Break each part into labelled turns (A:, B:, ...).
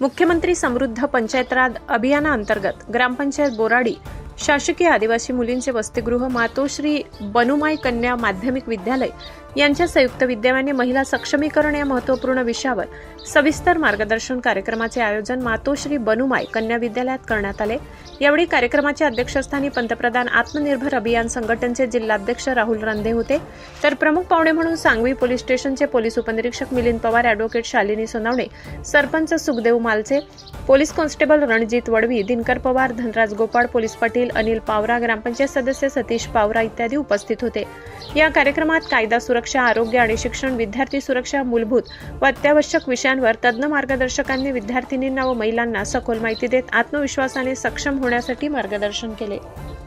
A: मुख्यमंत्री समृद्ध पंचायत राज अभियानाअंतर्गत ग्रामपंचायत बोराडी शासकीय आदिवासी मुलींचे वसतिगृह मातोश्री बनुमाई कन्या माध्यमिक विद्यालय यांच्या संयुक्त विद्यमाने महिला सक्षमीकरण या महत्त्वपूर्ण विषयावर सविस्तर मार्गदर्शन कार्यक्रमाचे आयोजन मातोश्री बनुमाय कन्या विद्यालयात करण्यात आले. यावेळी कार्यक्रमाच्या अध्यक्षस्थानी पंतप्रधान आत्मनिर्भर अभियान संघटनचे जिल्हाध्यक्ष राहुल रंधे होते. तर प्रमुख पाहुणे म्हणून सांगवी पोलीस स्टेशनचे पोलीस उपनिरीक्षक Milind Pawar advocate Shalini Sonawane sarpanch Sukhdev Malche police constable Ranjit Vadvi Dinkar Pawar Dhanraj Gopal police Patil Anil Pawara ग्रामपंचायत सदस्य सतीश पावरा इत्यादी उपस्थित होते. या कार्यक्रमात कायदा सुरक्षा आरोग्य आणि शिक्षण विद्यार्थी सुरक्षा मूलभूत व अत्यावश्यक विषयांवर तज्ज्ञ मार्गदर्शकांनी विद्यार्थिनींना व महिलांना सखोल माहिती देत आत्मविश्वासाने सक्षम होण्यासाठी मार्गदर्शन केले.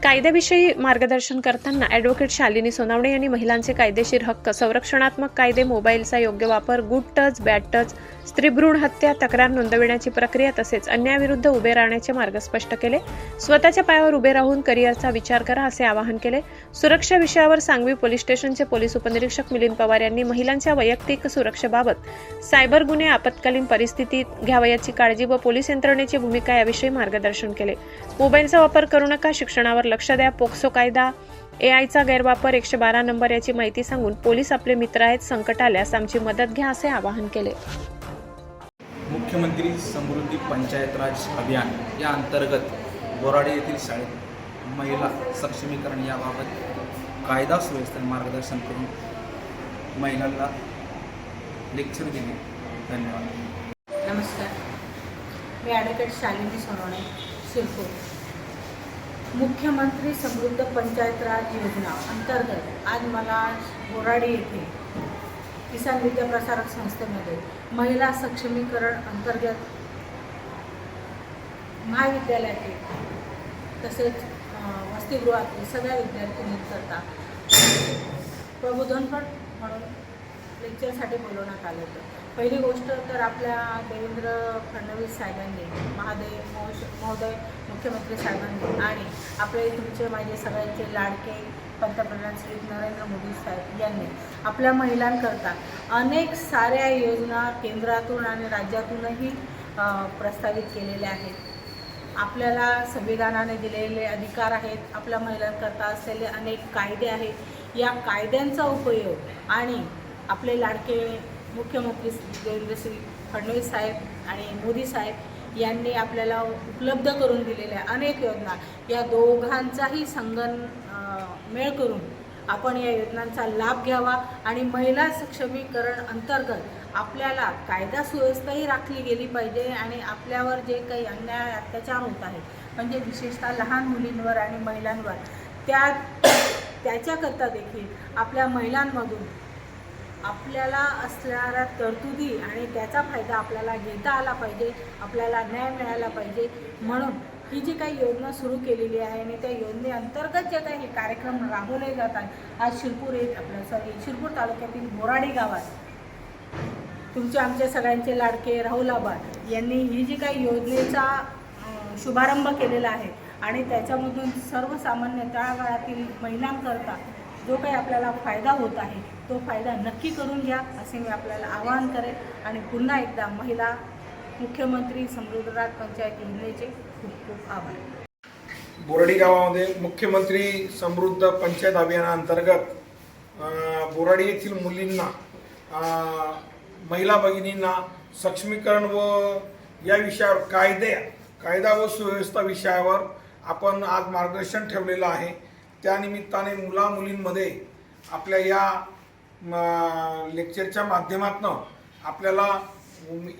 A: कायद्याविषयी मार्गदर्शन करताना ॲडव्होकेट शालिनी सोनावणे यांनी महिलांचे कायदेशीर हक्क संरक्षणात्मक कायदे मोबाईलचा योग्य वापर गुड टच बॅड टच स्त्रीभ्रूण हत्या तक्रार नोंदविण्याची प्रक्रिया तसेच अन्यायाविरुद्ध उभे राहण्याचे मार्ग स्पष्ट केले. स्वतःच्या पायावर उभे राहून करिअरचा विचार करा असे आवाहन केले. सुरक्षा विषयावर सांगवी पोलीस स्टेशनचे पोलीस उपनिरीक्षक मिलिंद पवार यांनी महिलांच्या वैयक्तिक सुरक्षेबाबत सायबर गुन्हे आपत्कालीन परिस्थितीत घ्यावयाची काळजी व पोलीस यंत्रणेची भूमिका याविषयी मार्गदर्शन केले. मोबाईलचा वापर करू नका शिक्षणावर लक्ष द्या. पोक्सो कायदा एआयचा गैरवापर एकशे बारा नंबर याची माहिती सांगून पोलीस आपले मित्र आहेत संकट आल्यास आमची मदत घ्या असे आवाहन केले.
B: मुख्यमंत्री समृद्धी पंचायत राज अभियान या अंतर्गत बोराडे येथील शाळेत महिला सक्षमीकरण याबाबत कायदा सुव्यवस्थेने मार्गदर्शन करून महिलांना लेक्चर दिले. धन्यवाद.
C: नमस्कार. मी ॲडव्होकेट शालिनी सोनवणे शिरपूर. मुख्यमंत्री समृद्ध पंचायत राज योजना अंतर्गत आज मला बोराडी येथे किसान विद्याप्रसारक संस्थेमध्ये महिला सक्षमीकरण अंतर्गत महाविद्यालयातील तसेच वसतिगृहातील सगळ्या विद्यार्थिनींकरता प्रबोधनपट म्हणून लेक्चरसाठी बोलवण्यात आलं होतं. पहिली गोष्ट तर आपल्या देवेंद्र फडणवीस साहेबांनी महादेव महोश- महोदय मुख्यमंत्री साहेबांनी आणि आपले तुमचे माझे सगळ्यांचे लाडके पंतप्रधान श्री नरेंद्र मोदी साहेब यांनी आपल्या महिलांकरता अनेक साऱ्या योजना केंद्रातून आणि राज्यातूनही प्रस्तावित केलेल्या आहेत. आपल्याला संविधानाने दिलेले अधिकार आहेत आपल्या महिलांकरता असलेले अनेक कायदे आहेत. या कायद्यांचा उपयोग आणि आपले लाडके मुख्यमंत्री देवेंद्रश्री फडणवीस साहेब आणि मोदी साहेब यांनी आपल्याला उपलब्ध करून दिलेल्या अनेक योजना. या दोघांचाही संगन मेळ करून आपण या योजनांचा लाभ घ्यावा आणि महिला सक्षमीकरण अंतर्गत आपल्याला कायदा सुव्यवस्थाही राखली गेली पाहिजे आणि आपल्यावर जे काही अन्याय अत्याचार होत आहेत म्हणजे विशेषतः लहान मुलींवर आणि महिलांवर त्या त्याच्याकरता देखील आपल्या महिलांमधून आपल्याला असणाऱ्या तरतुदी आणि त्याचा फायदा आपल्याला घेता आला पाहिजे आपल्याला न्याय मिळाला पाहिजे. म्हणून ही जी काही योजना सुरू केलेली आहे आणि त्या योजनेअंतर्गत जे काही कार्यक्रम राबवले जातात आज शिरपूर येत आपलं सॉरी शिरपूर तालुक्यातील बोराडी गावात तुमचे आमचे सगळ्यांचे लाडके राहुल आबाद यांनी ही जी काही योजनेचा शुभारंभ केलेला आहे आणि त्याच्यामधून सर्वसामान्य तळागाळातील महिलांकरता जो काही आपल्याला फायदा होत आहे तो फायदा नक्की करून घ्या असे मी आपल्याला आवाहन करेन. आणि पुन्हा एकदा महिला मुख्यमंत्री समृद्धराज पंचायत योजनेचे खूप खूप आभार.
D: बोराडी गावामध्ये मुख्यमंत्री समृद्ध पंचायत अभियानाअंतर्गत बोराडी येथील मुलींना महिला भगिनींना सक्षमीकरण व या विषयावर कायदे कायदा व सुव्यवस्था विषयावर आपण आज मार्गदर्शन ठेवलेलं आहे. त्यानिमित्ताने मुला मुलींमध्ये आपल्या या म, लेक्चरच्या माध्यमातून आपल्याला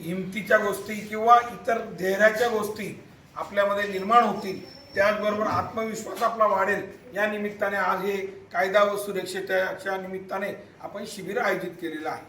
D: हिमतीच्या गोष्टी किंवा इतर धैर्याच्या गोष्टी आपल्यामध्ये निर्माण होतील त्याचबरोबर आत्मविश्वास आपला वाढेल या निमित्ताने आज हे कायदा व सुरक्षेच्या निमित्ताने आपण शिबिर आयोजित केलेलं आहे.